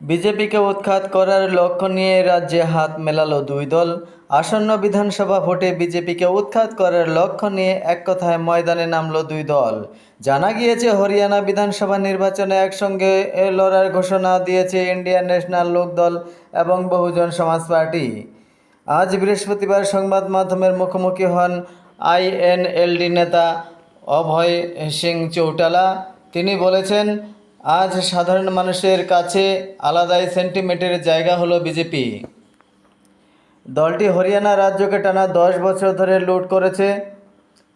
বিজেপিকে উৎখাত করার লক্ষ্য নিয়ে রাজ্যে হাত মেলালো দুই দল। আসন্ন বিধানসভা ভোটে বিজেপিকে উৎখাত করার লক্ষ্য নিয়ে এক কথায় ময়দানে নামলো দুই দল। জানা গিয়েছে, হরিয়ানা বিধানসভা নির্বাচনে একসঙ্গে লড়ার ঘোষণা দিয়েছে ইন্ডিয়ান ন্যাশনাল লোকদল এবং বহুজন সমাজ পার্টি। আজ বৃহস্পতিবার সংবাদ মাধ্যমের মুখোমুখি হন আইএনএলডি নেতা অভয় সিং চৌটালা। তিনি বলেছেন আজ সাধারণ মানুষের কাছে আলাদাই সেন্টিমেন্টের জায়গা হলো বিজেপি। দলটি হরিয়ানা রাজ্যকে টানা দশ বছর ধরে লুট করেছে।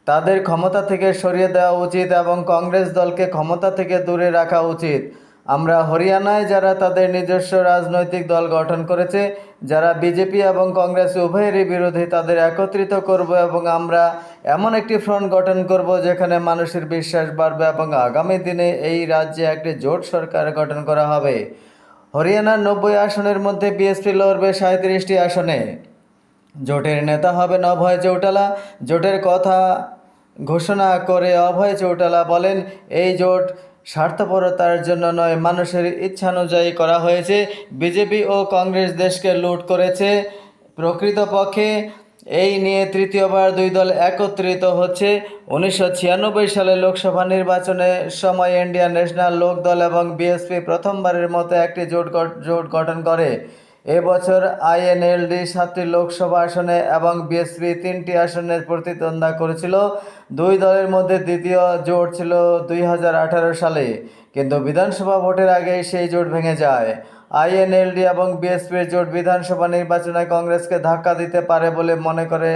তাদের ক্ষমতা থেকে সরিয়ে দেওয়া উচিত এবং কংগ্রেস দলকে ক্ষমতা থেকে দূরে রাখা উচিত। আমরা হরিয়ানায় যারা তাদের নিজস্ব রাজনৈতিক দল গঠন করেছে, যারা বিজেপি এবং কংগ্রেস উভয়েরই বিরোধী, তাদের একত্রিত করব এবং আমরা এমন একটি ফ্রন্ট গঠন করব যেখানে মানুষের বিশ্বাস বাড়বে এবং আগামী দিনে এই রাজ্যে একটি জোট সরকার গঠন করা হবে। হরিয়ানার নব্বই আসনের মধ্যে বিএসপি লড়বে সাঁত্রিশটি আসনে। জোটের নেতা হবেন অভয় চৌটালা। জোটের কথা ঘোষণা করে অভয় চৌটালা বলেন, এই জোট স্বার্থপরতার জন্য নয়, মানুষের ইচ্ছানুযায়ী করা হয়েছে। বিজেপি ও কংগ্রেস দেশকে লুট করেছে। প্রকৃতপক্ষে এই নিয়ে তৃতীয়বার দুই দল একত্রিত হচ্ছে। উনিশশো ছিয়ানব্বই সালে লোকসভা নির্বাচনের সময় ইন্ডিয়ান ন্যাশনাল লোকদল এবং বিএসপি প্রথমবারের মতো একটি জোট জোট গঠন করে। এবছর আইএনএলডি সাতটি লোকসভা আসনে এবং বিএসপি তিনটি আসনের প্রতিদ্বন্দ্বিতা করেছিল। দুই দলের মধ্যে দ্বিতীয় জোট ছিল দুই হাজার আঠারো সালে, কিন্তু বিধানসভা ভোটের আগেই সেই জোট ভেঙে যায়। আইএনএলডি এবং বিএসপির জোট বিধানসভা নির্বাচনে কংগ্রেসকে ধাক্কা দিতে পারে বলে মনে করে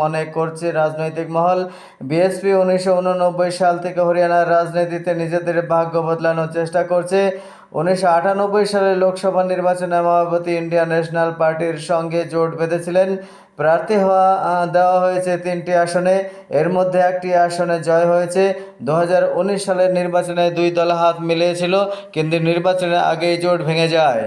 মনে করছে রাজনৈতিক মহল। বিএসপি উনিশশো উননব্বই সাল থেকে হরিয়ানার রাজনীতিতে নিজেদের ভাগ্য বদলানোর চেষ্টা করছে। উনিশশো আটানব্বই সালে লোকসভা নির্বাচনে মায়াবতী ইন্ডিয়ান ন্যাশনাল পার্টির সঙ্গে জোট বেঁধেছিলেন। প্রার্থী হওয়া দেওয়া হয়েছে তিনটি আসনে। এর মধ্যে একটি আসনে জয় হয়েছে। দু হাজার উনিশ সালের নির্বাচনে দুই দল হাত মিলিয়েছিল, কিন্তু নির্বাচনের আগেই জোট ভেঙে যায়।